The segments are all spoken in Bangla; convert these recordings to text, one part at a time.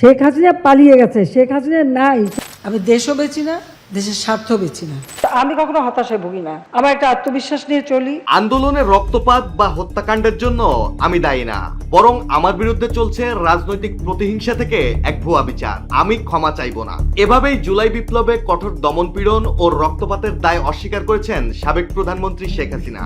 শেখ হাসিনা পালিয়ে গেছে শেখ হাসিনা নাই। আমি দেশও বেচি না দেশের স্বার্থ বেচি না। আমি কখনো হতাশায় ভুগি না। আমার একটা আত্মবিশ্বাস নিয়ে চলি। আন্দোলনের রক্তপাত বা হত্যাকাণ্ডের জন্য আমি দায়ী না বরং আমার বিরুদ্ধে চলছে রাজনৈতিক প্রতিহিংসা থেকে এক ভুয়া বিচার। আমি ক্ষমা চাইব না। এভাবেই জুলাই বিপ্লবে কঠোর দমনপীড়ন ও রক্তপাতের দায় অস্বীকার করেছেন সাবেক প্রধানমন্ত্রী শেখ হাসিনা।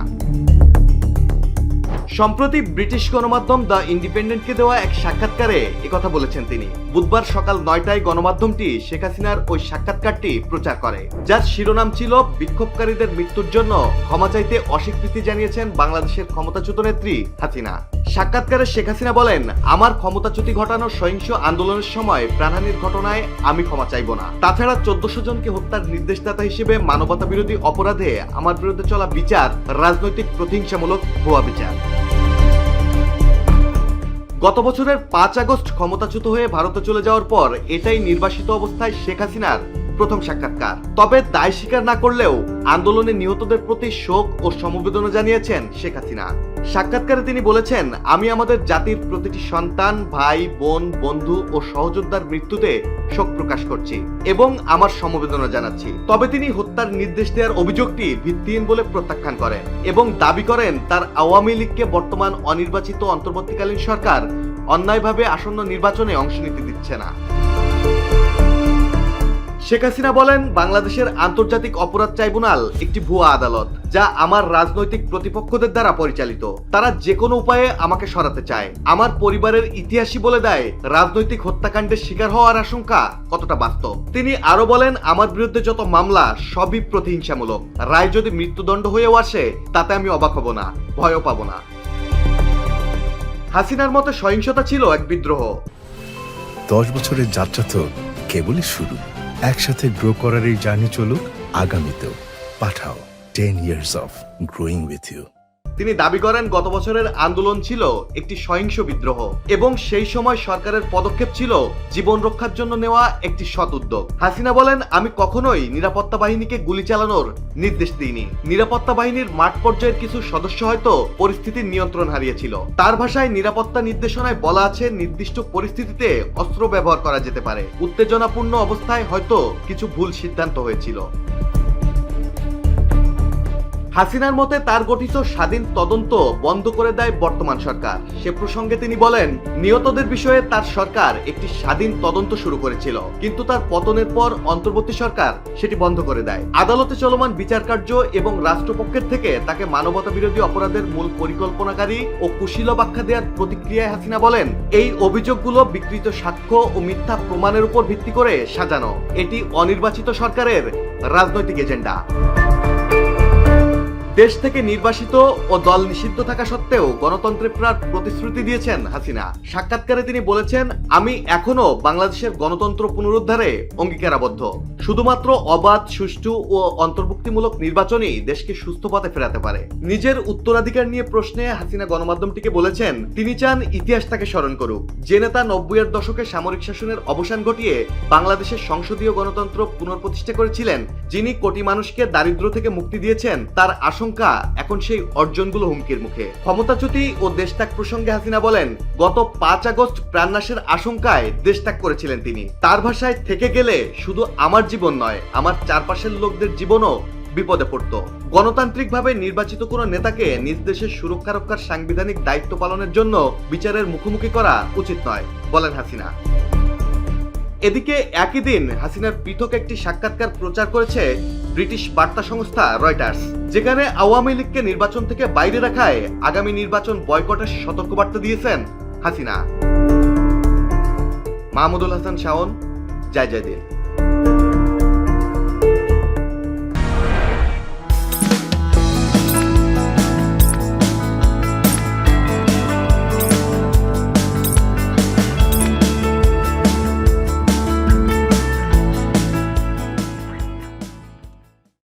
সম্প্রতি ব্রিটিশ গণমাধ্যম দ্য ইন্ডিপেন্ডেন্টকে দেওয়া এক সাক্ষাৎকারে একথা বলেছেন তিনি। বুধবার সকাল নয়টায় গণমাধ্যমটি শেখ হাসিনার ওই সাক্ষাৎকারটি প্রচার করে, যার শিরোনাম ছিল বিক্ষোভকারীদের মৃত্যুর জন্য ক্ষমা চাইতে অস্বীকৃতি জানিয়েছেন বাংলাদেশের ক্ষমতাচ্যুত নেত্রী হাসিনা। সাক্ষাৎকারে শেখ হাসিনা বলেন, আমার ক্ষমতাচ্যুতি ঘটানোর সহিংস আন্দোলনের সময় প্রাণহানির ঘটনায় আমি ক্ষমা চাইব না। তাছাড়া চোদ্দশো জনকে হত্যার নির্দেশদাতা হিসেবে মানবতা বিরোধী অপরাধে আমার বিরুদ্ধে চলা বিচার রাজনৈতিক প্রতিহিংসামূলক ভুয়া বিচার। গত বছরের পাঁচ আগস্ট ক্ষমতাচ্যুত হয়ে ভারতে চলে যাওয়ার পর এটাই নির্বাসিত অবস্থায় শেখ হাসিনার। প্রথম সাক্ষাৎকার। তবে দায় স্বীকার না করলেও আন্দোলনে নিহতদের প্রতি শোক ও সমবেদনা জানিয়েছেন শেখ হাসিনা। সাক্ষাৎকারে তিনি বলেছেন, আমি আমাদের জাতির প্রতিটি সন্তান, ভাই, বোন, বন্ধু ও সহযোদ্ধার মৃত্যুতে শোক প্রকাশ করছি এবং আমার সমবেদনা জানাচ্ছি। তবে তিনি হত্যার নির্দেশ দেওয়ার অভিযোগটি ভিত্তিহীন বলে প্রত্যাখ্যান করেন এবং দাবি করেন, তার আওয়ামী লীগকে বর্তমান অনির্বাচিত অন্তর্বর্তীকালীন সরকার অন্যায়ভাবে আসন্ন নির্বাচনে অংশ নিতে দিচ্ছে না। শেখ হাসিনা বলেন, বাংলাদেশের আন্তর্জাতিক অপরাধ ট্রাইব্যুনাল একটি ভুয়া আদালত, যা আমার রাজনৈতিক প্রতিপক্ষদের দ্বারা পরিচালিত। তারা যে কোনো উপায়ে আমাকে সরাতে চায়। আমার পরিবারের ইতিহাসই বলে দেয়, রাজনৈতিক হত্যাকাণ্ডের শিকার হওয়ার আশঙ্কা কতটা বাস্তব। তিনি আরও বলেন, আমার বিরুদ্ধে যত মামলা, সবই প্রতিহিংসামূলক। রায় যদি মৃত্যুদণ্ড হয়েও আসে, তাতে আমি অবাক হব না, ভয়ও পাবো না। হাসিনার মতো সহিংসতা ছিল এক বিদ্রোহ। দশ বছরের যাত্রা তো কেবলই শুরু। একসাথে গ্রো করার এই জার্নি চলুক আগামীতেও। Pathao ten years of growing with you তিনি দাবি করেন, গত বছরের আন্দোলন ছিল একটি সহিংস বিদ্রোহ এবং সেই সময় সরকারের পদক্ষেপ ছিল জীবন রক্ষার জন্য নেওয়া একটি সৎ উদ্যোগ। হাসিনা বলেন, আমি কখনোই নিরাপত্তা বাহিনীকে গুলি চালানোর নির্দেশ দিইনি। নিরাপত্তা বাহিনীর মাঠ পর্যায়ের কিছু সদস্য হয়তো পরিস্থিতির নিয়ন্ত্রণ হারিয়েছিল। তার ভাষায় নিরাপত্তা নির্দেশনায় বলা আছে, নির্দিষ্ট পরিস্থিতিতে অস্ত্র ব্যবহার করা যেতে পারে। উত্তেজনাপূর্ণ অবস্থায় হয়তো কিছু ভুল সিদ্ধান্ত হয়েছিল। হাসিনার মতে তার গঠিত স্বাধীন তদন্ত বন্ধ করে দেয় বর্তমান সরকার। সে প্রসঙ্গে তিনি বলেন, নিহতদের বিষয়ে তার সরকার একটি স্বাধীন তদন্ত শুরু করেছিল, কিন্তু তার পতনের পর অন্তর্বর্তী সরকার সেটি বন্ধ করে দেয়। আদালতে চলমান বিচার কার্য এবং রাষ্ট্রপক্ষের থেকে তাকে মানবতা বিরোধী অপরাধের মূল পরিকল্পনাকারী ও কুশীল ব্যাখ্যা দেওয়ার প্রতিক্রিয়ায় হাসিনা বলেন, এই অভিযোগগুলো বিকৃত সাক্ষ্য ও মিথ্যা প্রমাণের উপর ভিত্তি করে সাজানো। এটি অনির্বাচিত সরকারের রাজনৈতিক এজেন্ডা। দেশ থেকে নির্বাসিত ও দল নিষিদ্ধ থাকা সত্ত্বেও গণতন্ত্রে প্রাণ প্রতিশ্রুতি দিয়েছেন হাসিনা। সাক্ষাৎকারে তিনি বলেছেন, আমি এখনও বাংলাদেশের গণতন্ত্র পুনরুদ্ধারে অঙ্গীকারাবদ্ধ। শুধুমাত্র অবাধ, সুষ্ঠু ও অন্তর্ভুক্তিমূলক নির্বাচনই দেশকে সুস্থ পথে ফেরাতে পারে। নিজের উত্তরাধিকার নিয়ে প্রশ্নে হাসিনা গণমাধ্যমটিকে বলেছেন, তিনি চান ইতিহাস তাকে স্মরণ করুক। যে নেতা নব্বইয়ের দশকে সামরিক শাসনের অবসান ঘটিয়ে বাংলাদেশের সংসদীয় গণতন্ত্র পুনঃপ্রতিষ্ঠা করেছিলেন, যিনি কোটি মানুষকে দারিদ্র থেকে মুক্তি দিয়েছেন, তার আশঙ্কা, এখন সেই অর্জনগুলো হুমকির মুখে। ক্ষমতাচ্যুতি ও দেশত্যাগ প্রসঙ্গে হাসিনা বলেন, গত পাঁচ আগস্ট প্রাণনাশের আশঙ্কায় দেশত্যাগ করেছিলেন তিনি। তার ভাষায় থেকে গেলে শুধু আমার জীবন নয়, আমার চারপাশের লোকদের জীবনও বিপদে পড়ত। গণতান্ত্রিকভাবে নির্বাচিত কোনো নেতাকে নিজ দেশের সুরক্ষা রক্ষার সাংবিধানিক দায়িত্ব পালনের জন্য বিচারের মুখোমুখি করা উচিত নয়, বলেন হাসিনা। এদিকে একই দিন হাসিনার পৃথক একটি সাক্ষাৎকার প্রচার করেছে ব্রিটিশ বার্তা সংস্থা রয়টার্স, যেখানে আওয়ামী লীগকে নির্বাচন থেকে বাইরে রাখায় আগামী নির্বাচন বয়কটের সতর্কবার্তা দিয়েছেন হাসিনা। মাহমুদুল হাসান শাওন, জয় জয় দিন